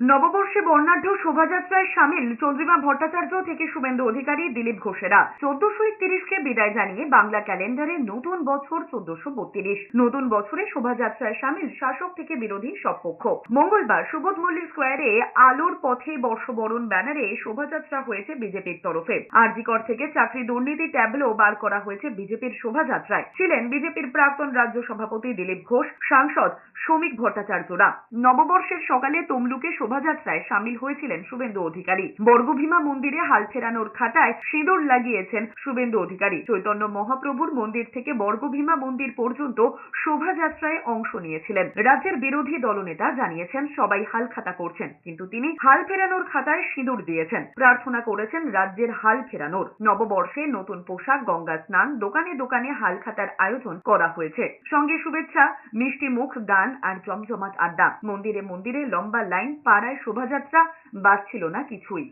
নববর্ষে বর্ণাঢ্য শোভাযাত্রায় সামিল চন্দ্রিমা ভট্টাচার্য থেকে শুভেন্দু অধিকারী দিলীপ ঘোষেরা। চোদ্দশো একত্রিশকে বিদায় জানিয়ে বাংলা ক্যালেন্ডারে নতুন বছর চোদ্দশো বত্রিশ। নতুন বছরে শোভাযাত্রায় সামিল শাসক থেকে বিরোধী সব পক্ষ। মঙ্গলবার সুবোধ মল্লিক স্কোয়ারে আলোর পথে বর্ষবরণ ব্যানারে শোভাযাত্রা হয়েছে বিজেপির তরফে। আরজিকর থেকে চাকরি দুর্নীতি ট্যাবলো বার করা হয়েছে বিজেপির শোভাযাত্রায়। ছিলেন বিজেপির প্রাক্তন রাজ্য সভাপতি দিলীপ ঘোষ, সাংসদ শ্রমিক ভট্টাচার্যরা। নববর্ষের সকালে তমলুকে শোভাযাত্রায় সামিল হয়েছিলেন শুভেন্দু অধিকারী। বর্গভীমা মন্দিরে হাল ফেরানোর খাতায় সিঁদুর লাগিয়েছেন শুভেন্দু অধিকারী। চৈতন্য মহাপ্রভুর মন্দির থেকে বর্গভীমা মন্দির পর্যন্ত শোভাযাত্রায় অংশ নিয়েছিলেন। রাজ্যের বিরোধী দলনেতা জানিয়েছেন, সবাই হাল খাতা করছেন, কিন্তু তিনি হাল ফেরানোর খাতায় সিঁদুর দিয়েছেন। প্রার্থনা করেছেন রাজ্যের হাল ফেরানোর। নববর্ষে নতুন পোশাক, গঙ্গা স্নান, দোকানে দোকানে হাল খাতার আয়োজন করা হয়েছে। সঙ্গে শুভেচ্ছা, মিষ্টি মুখ, গান আর জমজমাট আড্ডা। মন্দিরে মন্দিরে লম্বা লাইন পাড়ায় শোভাযাত্রা বাঁচছিল না কিছুই।